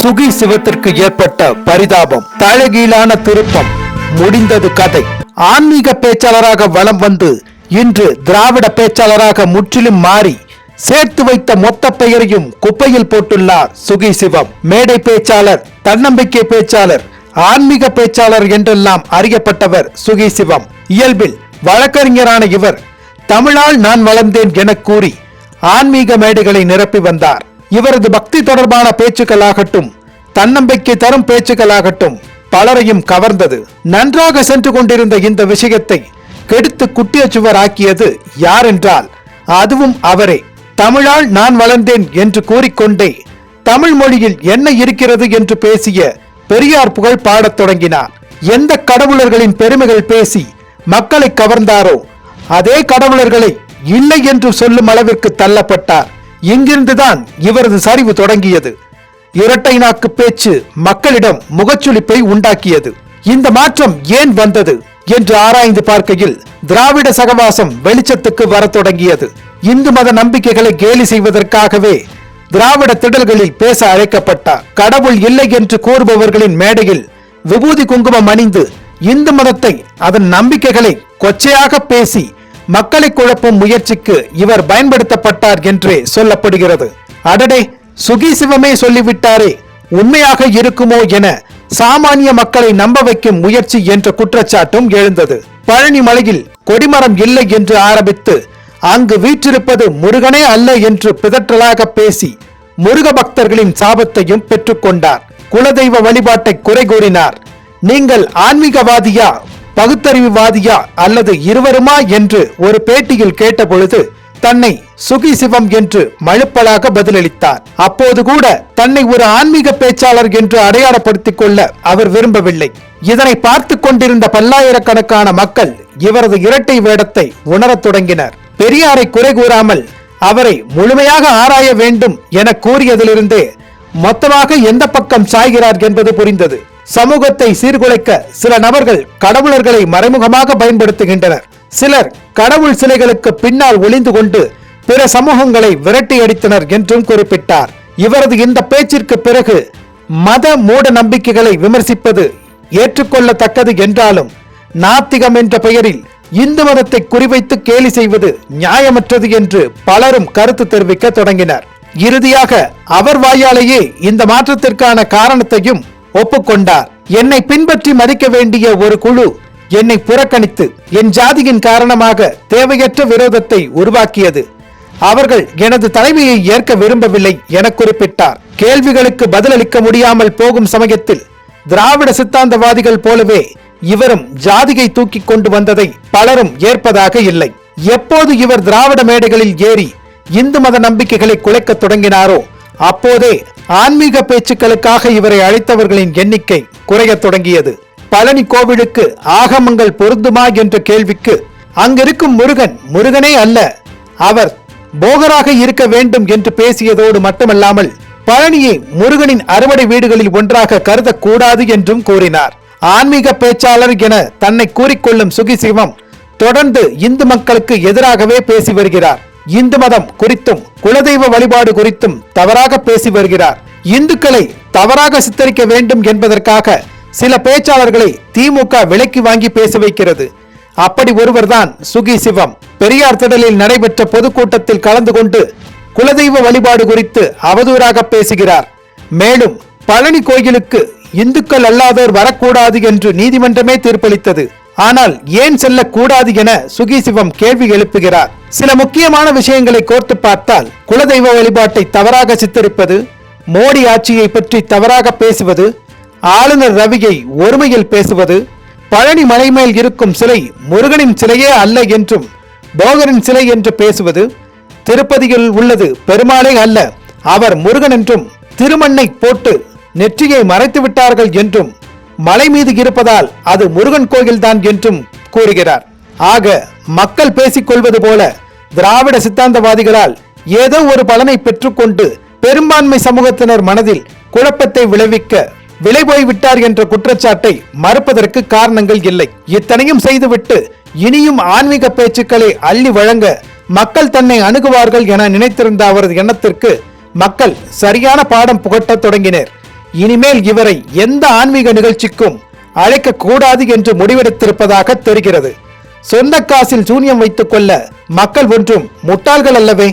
சுகி சிவத்திற்கு ஏற்பட்ட பரிதாபம் தலைகீழான திருப்பம் முடிந்தது கதை. ஆன்மீக பேச்சாளராக வலம் வந்து இன்று திராவிட பேச்சாளராக முற்றிலும் மாறி சேர்த்து வைத்த மொத்த பெயரையும் குப்பையில் போட்டுள்ளார் சுகி சிவம். மேடை பேச்சாளர் தன்னம்பிக்கை பேச்சாளர் ஆன்மீக பேச்சாளர் என்றெல்லாம் அறியப்பட்டவர் சுகி சிவம். இயல்பில் வழக்கறிஞரான இவர் தமிழால் நான் வளர்ந்தேன் என கூறி ஆன்மீக மேடைகளை நிரப்பி வந்தார். இவரது பக்தி தொடர்பான பேச்சுக்களாகட்டும் தன்னம்பிக்கை தரும் பேச்சுக்களாகட்டும் பலரையும் கவர்ந்தது. நன்றாக சென்று கொண்டிருந்த இந்த விஷயத்தை கெடுத்து குட்டிய சுவர் ஆக்கியது யார் என்றால் அதுவும் அவரே. தமிழால் நான் வளர்ந்தேன் என்று கூறிக்கொண்டே தமிழ் மொழியில் என்ன இருக்கிறது என்று பேசிய பெரியார் புகழ் பாடத் தொடங்கினார். எந்த கடவுளர்களின் பெருமைகள் பேசி மக்களை கவர்ந்தாரோ அதே கடவுளர்களை இல்லை என்று சொல்லும் அளவிற்கு தள்ளப்பட்டார். இங்கிருந்துதான் இவரது சரிவு தொடங்கியது? இரட்டை நாக்கு பேச்சு மக்களிடம் முகச்சுளிப்பை உண்டாக்கியது. இந்த மாற்றம் ஏன் வந்தது என்று ஆராய்ந்து பார்க்கையில் திராவிட சகவாசம் வெளிச்சத்துக்கு வர தொடங்கியது. இந்து மத நம்பிக்கைகளை கேலி செய்வதற்காகவே திராவிட திடல்களில் பேச அழைக்கப்பட்டார். கடவுள் இல்லை என்று கூறுபவர்களின் மேடையில் விபூதி குங்குமம் அணிந்து இந்து மதத்தை அதன் நம்பிக்கைகளை கொச்சையாக பேசி மக்களை குழப்பும் முயற்சிக்கு இவர் பயன்படுத்தப்பட்டார் என்றே சொல்லப்படுகிறது. அடடே சுகி சிவமே சொல்லிவிட்டாரே உண்மையாக இருக்குமோ என சாமானிய மக்களை நம்ப வைக்கும் முயற்சி என்ற குற்றச்சாட்டும் எழுந்தது. பழனி மலையில் கொடிமரம் இல்லை என்று ஆரம்பித்து அங்கு வீற்றிருப்பது முருகனே அல்ல என்று பிதற்றலாக பேசி முருக பக்தர்களின் சாபத்தையும் பெற்றுக்கொண்டார். குலதெய்வ வழிபாட்டை குறை கூறினார். நீங்கள் ஆன்மீகவாதியா? பகுத்தறிவுவாதியா அல்லது இருவருமா என்று ஒரு பேட்டியில் கேட்டபொழுது தன்னை சுகி சிவம் என்று மழுப்பலாக பதிலளித்தார். அப்போது கூட தன்னை ஒரு ஆன்மீக பேச்சாளர் என்று அடையாளப்படுத்திக் கொள்ள அவர் விரும்பவில்லை. இதனை பார்த்து கொண்டிருந்த பல்லாயிரக்கணக்கான மக்கள் இவரது இரட்டை வேடத்தை உணரத் தொடங்கினர். பெரியாரை குறை கூறாமல் அவரை முழுமையாக ஆராய வேண்டும் என கூறியதிலிருந்தே மொத்தமாக எந்த பக்கம் சாய்கிறார் என்பது புரிந்தது. சமூகத்தை சீர்குலைக்க சில நபர்கள் கடவுளர்களை மறைமுகமாக பயன்படுத்துகின்றனர். சிலர் கடவுள் சிலைகளுக்கு பின்னால் ஒளிந்து கொண்டு பிற சமூகங்களை விரட்டி அடித்தனர் என்றும் குறிப்பிட்டார். இவரது இந்த பேச்சிற்கு பிறகு மத மூட நம்பிக்கைகளை விமர்சிப்பது ஏற்றுக்கொள்ளத்தக்கது என்றாலும் நாத்திகம் என்ற பெயரில் இந்து மதத்தை குறிவைத்து கேலி செய்வது நியாயமற்றது என்று பலரும் கருத்து தெரிவிக்க தொடங்கினர். இறுதியாக அவர் வாயாலேயே இந்த மாற்றத்திற்கான காரணத்தையும் ஒப்புக்கொண்டார். என்னை பின்பற்றி மதிக்க வேண்டிய ஒரு குழு என்னை புறக்கணித்து என் ஜாதியின் காரணமாக தேவையற்ற விரோதத்தை உருவாக்கியது. அவர்கள் எனது தலைமையை ஏற்க விரும்பவில்லை என குறிப்பிட்டார். கேள்விகளுக்கு பதிலளிக்க முடியாமல் போகும் சமயத்தில் திராவிட சித்தாந்தவாதிகள் போலவே இவரும் ஜாதியை தூக்கி கொண்டு வந்ததை பலரும் ஏற்பதாக இல்லை. எப்போது இவர் திராவிட மேடைகளில் ஏறி இந்து மத நம்பிக்கைகளை குலைக்க தொடங்கினாரோ அப்போதே ஆன்மீக பேச்சுக்களுக்காக இவரை அழைத்தவர்களின் எண்ணிக்கை குறையத் தொடங்கியது. பழனி கோவிலுக்கு ஆகமங்கள் பொருந்துமா என்ற கேள்விக்கு அங்கிருக்கும் முருகன் முருகனே அல்ல அவர் போகராக இருக்க வேண்டும் என்று பேசியதோடு மட்டுமல்லாமல் பழனியை முருகனின் அறுவடை வீடுகளில் ஒன்றாக கருதக்கூடாது என்றும் கூறினார். ஆன்மீக பேச்சாளர் என தன்னை கூறிக்கொள்ளும் சுகிசிவம் தொடர்ந்து இந்து மக்களுக்கு எதிராகவே பேசி வருகிறார். இந்து மதம் குறித்தும் குலதெய்வ வழிபாடு குறித்தும் தவறாக பேசி வருகிறார். இந்துக்களை தவறாக சித்தரிக்க வேண்டும் என்பதற்காக சில பேச்சாளர்களை திமுக விலைக்கு வாங்கி பேச வைக்கிறது. அப்படி ஒருவர்தான் சுகி சிவம். பெரியார் திடலில் நடைபெற்ற பொதுக்கூட்டத்தில் கலந்து கொண்டு குலதெய்வ வழிபாடு குறித்து அவதூறாக பேசுகிறார். மேலும் பழனி கோயிலுக்கு இந்துக்கள் அல்லாதோர் வரக்கூடாது என்று நீதிமன்றமே தீர்ப்பளித்தது. ஆனால் ஏன் செல்லக்கூடாது என சுகி சிவம் கேள்வி எழுப்புகிறார். சில முக்கியமான விஷயங்களை கோர்த்து பார்த்தால் குலதெய்வ வழிபாட்டை தவறாக சித்தரிப்பது மோடி ஆட்சியை பற்றி தவறாக பேசுவது ஆளுநர் ரவியை ஒருமையில் பேசுவது பழனி மலை மேல் இருக்கும் சிலை முருகனின் சிலையே அல்ல என்றும் போகரின் சிலை என்று பேசுவது திருப்பதியில் உள்ளது பெருமாளே அல்ல அவர் முருகன் என்றும் திருமண்ணை போட்டு நெற்றியை மறைத்து விட்டார்கள் என்றும் மலை மீது இருப்பதால் அது முருகன் கோயில்தான் என்றும் கூறுகிறார். ஆக மக்கள் பேசிக் கொள்வது போல திராவிட சித்தாந்தவாதிகளால் ஏதோ ஒரு பலனை பெற்றுக்கொண்டு பெரும்பான்மை சமூகத்தினர் மனதில் குழப்பத்தை விளைவிக்க விலை போய்விட்டார் என்ற குற்றச்சாட்டை மறுப்பதற்கு காரணங்கள் இல்லை. இத்தனையும் செய்துவிட்டு இனியும் ஆன்மீக பேச்சுக்களை அள்ளி வழங்க மக்கள் தன்னை அணுகுவார்கள் என நினைத்திருந்த அவரது எண்ணத்திற்கு மக்கள் சரியான பாடம் புகட்டத் தொடங்கினர். இனிமேல் இவரை எந்த ஆன்மீக நிகழ்ச்சிக்கும் அழைக்க கூடாது என்று முடிவெடுத்திருப்பதாக தெரிகிறது. சொந்த காசில் சூனியம் வைத்துக் கொள்ள மக்கள் ஒன்றும் முட்டாள்கள் அல்லவே?